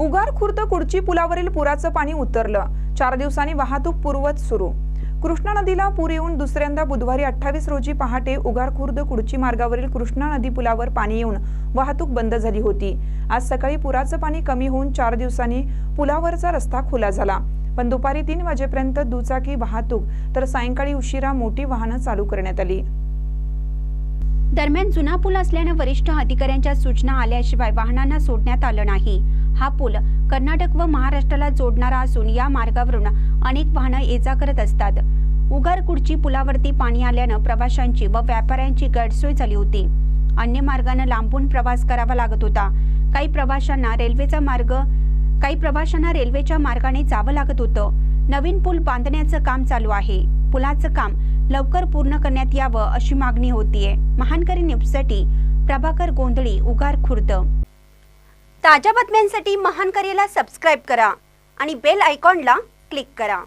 उगार खुर्द कुडची पुलावरील पुराचं पाणी उतरलं. चार दिवसांनी वाहतूक पूर्वत सुरू. कृष्णा नदीला पूर येऊन दुसऱ्यांदा बुधवारी अठ्ठावीस रोजी पहाटे उगार खुर्द कुडची मार्गावरील कृष्णा नदी पुलावर पाणी येऊन वाहतूक बंद झाली होती. आज सकाळी पुराचं पाणी कमी होऊन चार दिवसांनी पुलावरचा रस्ता खुला झाला. पण दुपारी तीन वाजेपर्यंत दुचाकी वाहतूक तर सायंकाळी उशिरा मोठी वाहनं चालू करण्यात आली. दरम्यान जुना पूल असल्यानं वरिष्ठ अधिकाऱ्यांच्या सूचना आल्याशिवाय वाहनांना सोडण्यात आलं नाही. हा पूल कर्नाटक व महाराष्ट्राला जोडणारा असून या मार्गावरून अनेक वाहनं ये जा करत असतात. उगारकुडची पुलावरती पाणी आल्यानं प्रवाशांची व व्यापाऱ्यांची गैरसोय झाली होती. अन्य मार्गानं लांबून प्रवास करावा लागत होता. काही प्रवाशांना रेल्वेचा मार्ग काही प्रवाशांना रेल्वेच्या मार्गाने जावं लागत होतं. नवीन पूल बांधण्याचं काम चालू आहे. पुलाचं काम लवकर पूर्ण करण्यात यावं अशी मागणी होतीये. महानकरी न्यूजसाठी प्रभाकर गोंधळी उगार खुर्द. ताज्या बातम्यांसाठी महानकरीला सबस्क्राईब करा आणि बेल आयकॉनला क्लिक करा.